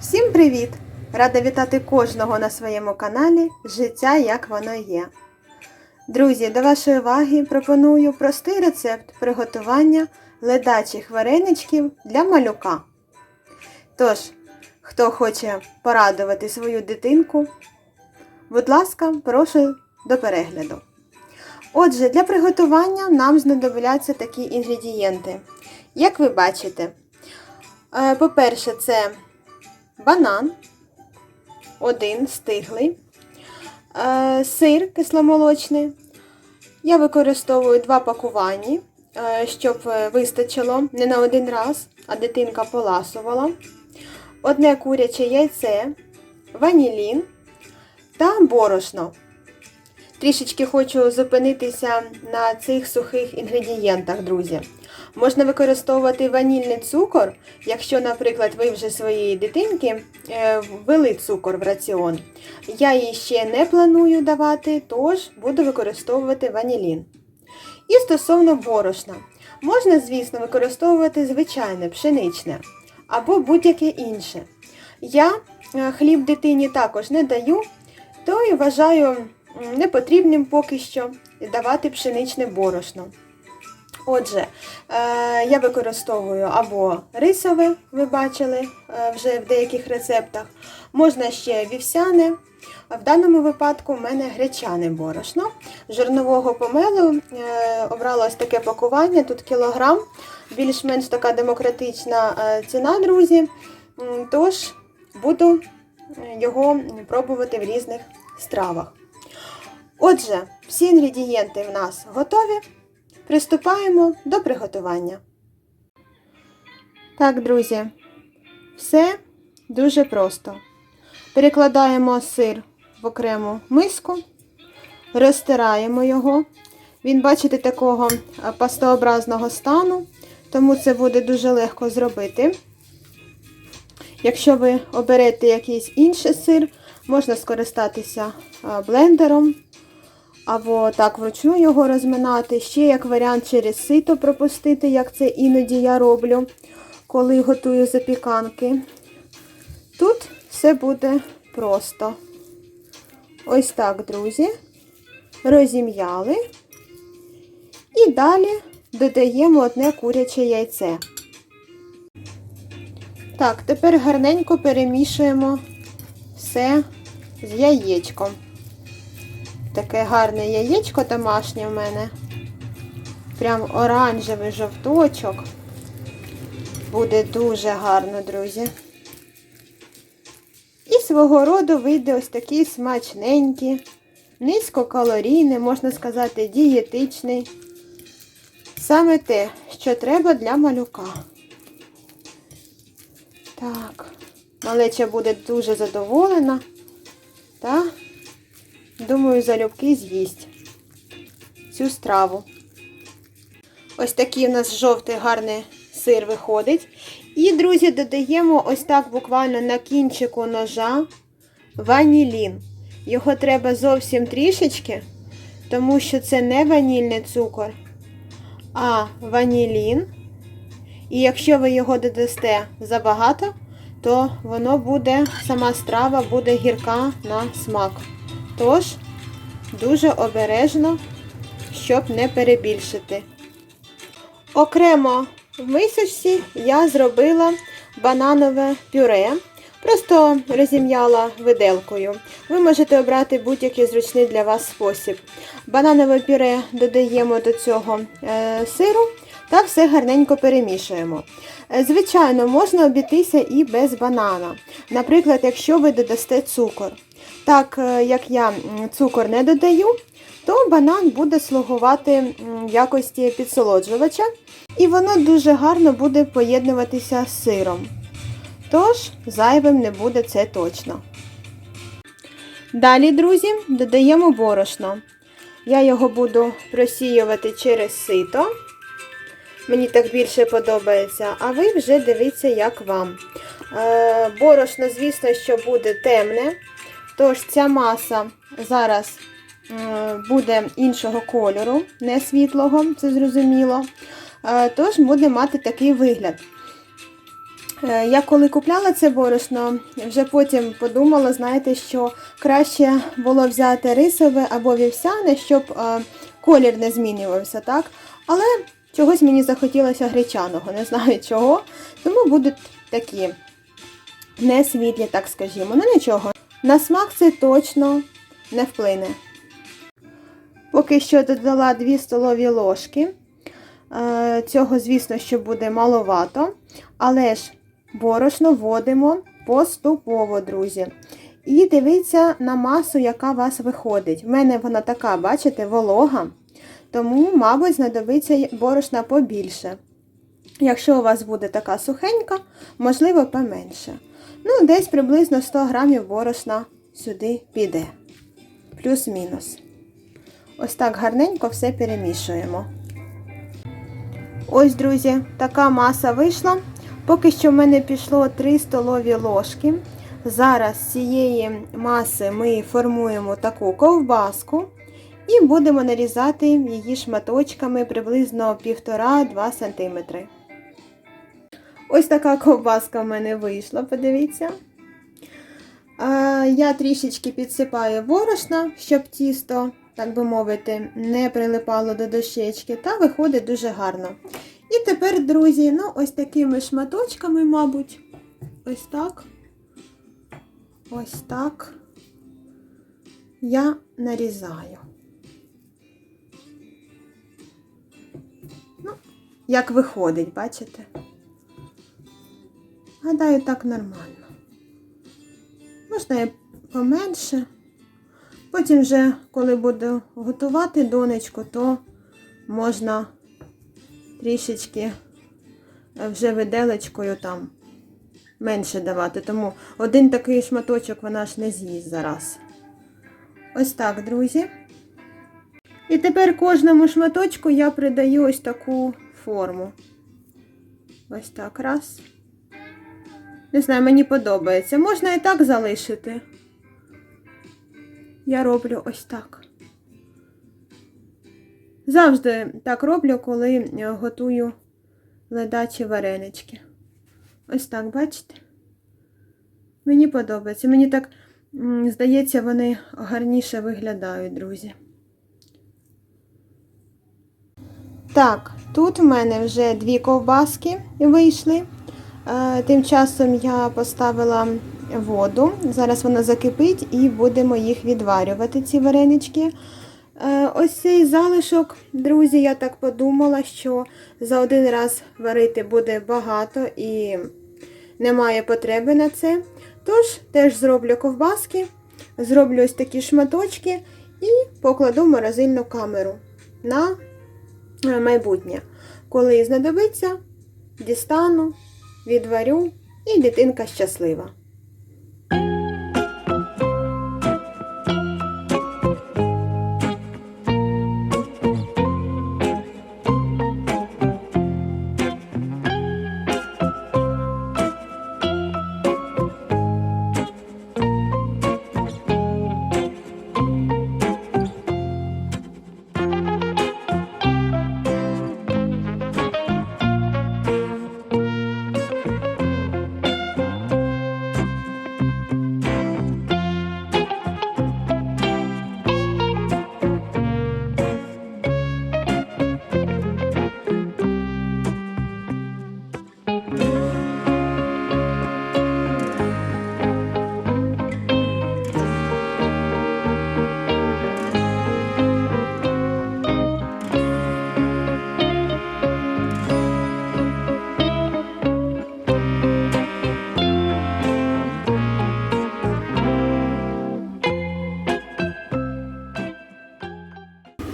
Всім привіт! Рада вітати кожного на своєму каналі Життя як воно є. Друзі, до вашої уваги пропоную простий рецепт приготування ледачих вареничків для малюка. Тож, хто хоче порадувати свою дитинку, будь ласка, прошу до перегляду. Отже, для приготування нам знадобляться такі інгредієнти. Як ви бачите, е, по-перше, це банан, один стиглий, е, сир кисломолочний. Я використовую два пакування, е, щоб вистачило не на один раз, а дитинка поласувала. Одне куряче яйце, ванілін та борошно. Трішечки хочу зупинитися на цих сухих інгредієнтах, друзі. Можна використовувати ванільний цукор, якщо, наприклад, ви вже своїй дитинки е, ввели цукор в раціон. Я її ще не планую давати, тож буду використовувати ванілін. І стосовно борошна, можна, звісно, використовувати звичайне пшеничне або будь-яке інше. Я е, хліб дитині також не даю, то і вважаю непотрібним поки що давати пшеничне борошно. Отже, е, я використовую або рисове, ви бачили е, вже в деяких рецептах, можна ще вівсяне. В даному випадку в мене гречане борошно. Жирнового помелу е, обрала ось таке пакування, тут кілограм, більш-менш така демократична ціна, друзі. Тож буду його пробувати в різних стравах. Отже, всі інгредієнти в нас готові. Приступаємо до приготування. Так, друзі, все дуже просто. Перекладаємо сир в окрему миску, розтираємо його. Він, бачите, такого пастообразного стану, тому це буде дуже легко зробити. Якщо ви оберете якийсь інший сир, можна скористатися блендером або так вручну його розминати. Ще як варіант через сито пропустити, як це іноді я роблю, коли готую запіканки. Тут все буде просто. Ось так, друзі. Розім'яли. І далі додаємо одне куряче яйце. Так, тепер гарненько перемішуємо все з яєчком. Таке гарне яєчко домашнє в мене. Прям оранжевий жовточок. Буде дуже гарно, друзі. І свого роду вийде ось такий смачненький, низькокалорійний, можна сказати, дієтичний. Саме те, що треба для малюка. Так, малеча буде дуже задоволена. Та Думаю, залюбки з'їсть цю страву. Ось такий у нас жовтий гарний сир виходить. І, друзі, додаємо ось так буквально на кінчику ножа ванілін. Його треба зовсім трішечки, тому що це не ванільний цукор, а ванілін. І якщо ви його додасте забагато, то воно буде, сама страва буде гірка на смак. Тож, дуже обережно, щоб не перебільшити. Окремо в мисочці я зробила бананове пюре. Просто розім'яла виделкою. Ви можете обрати будь-який зручний для вас спосіб. Бананове пюре додаємо до цього е, сиру та все гарненько перемішуємо. Е, Звичайно, можна обійтися і без банана. Наприклад, якщо ви додасте цукор. Так е, як я цукор не додаю, то банан буде слугувати в якості підсолоджувача, і воно дуже гарно буде поєднуватися з сиром. Тож, зайвим не буде це точно. Далі, друзі, додаємо борошно. Я його буду просіювати через сито. Мені так більше подобається, а ви вже дивіться, як вам. Е, борошно, звісно, що буде темне. Тож ця маса зараз е, буде іншого кольору, не світлого, це зрозуміло. Е, Тож буде мати такий вигляд. Е, Я коли купляла це борошно, вже потім подумала, знаєте, що краще було взяти рисове або вівсяне, щоб колір не змінювався, так? Але чогось мені захотілося гречаного, не знаю чого. Тому будуть такі не світлі, так скажімо. Ну нічого. На смак це точно не вплине. Поки що додала 2 столові ложки. Е, Цього, звісно, що буде маловато. Але ж борошно вводимо поступово, друзі. І дивіться на масу, яка у вас виходить. В мене вона така, бачите, волога. Тому, мабуть, знадобиться борошна побільше. Якщо у вас буде така сухенька, можливо, поменше. Ну, десь приблизно 100 грамів борошна сюди піде. Плюс-мінус. Ось так гарненько все перемішуємо. Ось, друзі, така маса вийшла. Поки що в мене пішло 3 столові ложки. Зараз з цієї маси ми формуємо таку ковбаску і будемо нарізати її шматочками приблизно 1,5-2 см. Ось така ковбаска в мене вийшла, подивіться. Я трішечки підсипаю борошна, щоб тісто, так би мовити, не прилипало до дощечки, та виходить дуже гарно. І тепер, друзі, ну ось такими шматочками, мабуть, ось так. Ось так я нарізаю. Ну, як виходить, бачите? Гадаю, так нормально. Можна і поменше. Потім вже, коли буду готувати донечку, то можна трішечки вже виделечкою там менше давати. Тому один такий шматочок вона ж не з'їсть зараз. Ось так, друзі. І тепер кожному шматочку я придаю ось таку форму. Ось так, раз. Не знаю, мені подобається. Можна і так залишити. Я роблю ось так. Завжди так роблю, коли готую ледачі варенички. Ось так, бачите? Мені подобається. Мені так, здається, вони гарніше виглядають, друзі. Так, тут в мене вже дві ковбаски вийшли. Тим часом я поставила воду. Зараз вона закипить і будемо їх відварювати, ці варенички. Ось цей залишок, друзі, я так подумала, що за один раз варити буде багато і немає потреби на це. Тож, теж зроблю ковбаски, зроблю ось такі шматочки і покладу в морозильну камеру на майбутнє. Коли знадобиться, дістану, відварю і дитинка щаслива.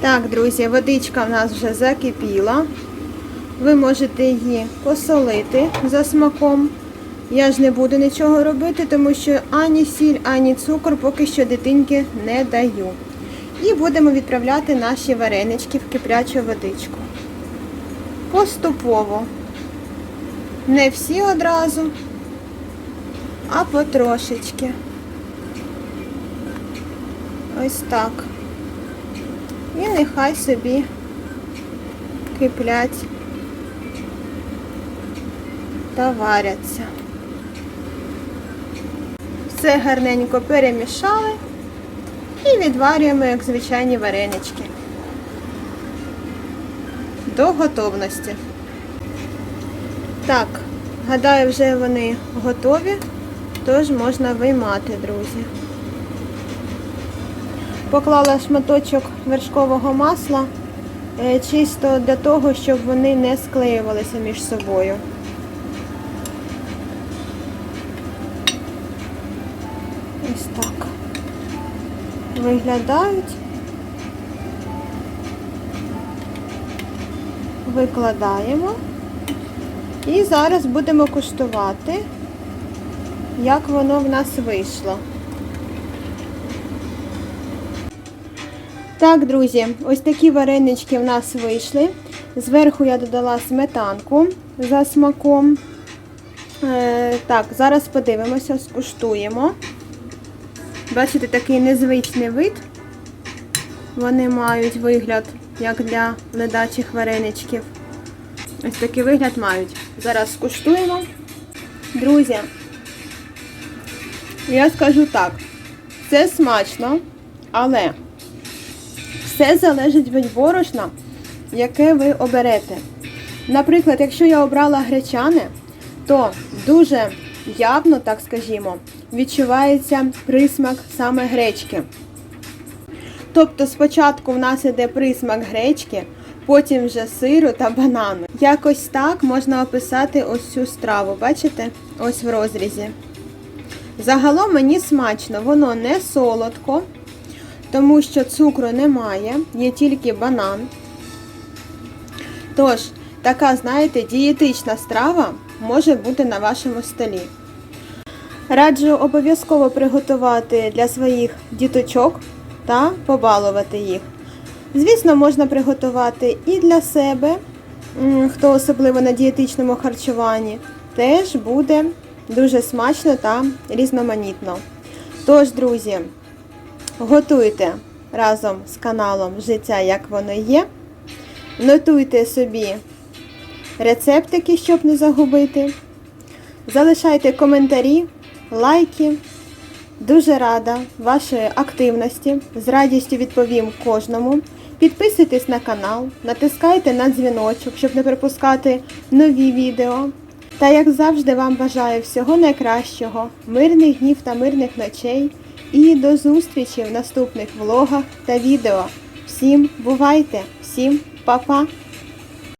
Так, друзі, водичка в нас вже закипіла. Ви можете її посолити за смаком. Я ж не буду нічого робити, тому що ані сіль, ані цукор поки що дитинки не даю. І будемо відправляти наші варенички в киплячу водичку. Поступово. Не всі одразу, а потрошечки. Ось так і нехай собі киплять та варяться. Все гарненько перемішали і відварюємо, як звичайні варенички до готовності. Так, гадаю, вже вони готові, тож можна виймати, друзі. Поклала шматочок вершкового масла е, чисто для того, щоб вони не склеювалися між собою. Ось так виглядають. Викладаємо. І зараз будемо куштувати, як воно в нас вийшло. Так, друзі, ось такі варенички в нас вийшли. Зверху я додала сметанку за смаком. Е, так, зараз подивимося, скуштуємо. Бачите, такий незвичний вид. Вони мають вигляд, як для ледачих вареничків. Ось такий вигляд мають. Зараз скуштуємо. Друзі, я скажу так, це смачно, але все залежить від борошна, яке ви оберете. Наприклад, якщо я обрала гречане, то дуже явно, так скажімо, відчувається присмак саме гречки. Тобто спочатку в нас іде присмак гречки, потім вже сиру та банану. Якось так можна описати ось цю страву, бачите? Ось в розрізі. Загалом мені смачно, воно не солодко, тому що цукру немає, є тільки банан. Тож, така, знаєте, дієтична страва може бути на вашому столі. Раджу обов'язково приготувати для своїх діточок та побалувати їх. Звісно, можна приготувати і для себе, хто особливо на дієтичному харчуванні, теж буде дуже смачно та різноманітно. Тож, друзі, готуйте разом з каналом Життя як воно є. Нотуйте собі рецептики, щоб не загубити. Залишайте коментарі, лайки. Дуже рада вашої активності. З радістю відповім кожному. Підписуйтесь на канал, натискайте на дзвіночок, щоб не пропускати нові відео. Та як завжди вам бажаю всього найкращого, мирних днів та мирних ночей. І до зустрічі в наступних влогах та відео. Всім бувайте, всім па-па!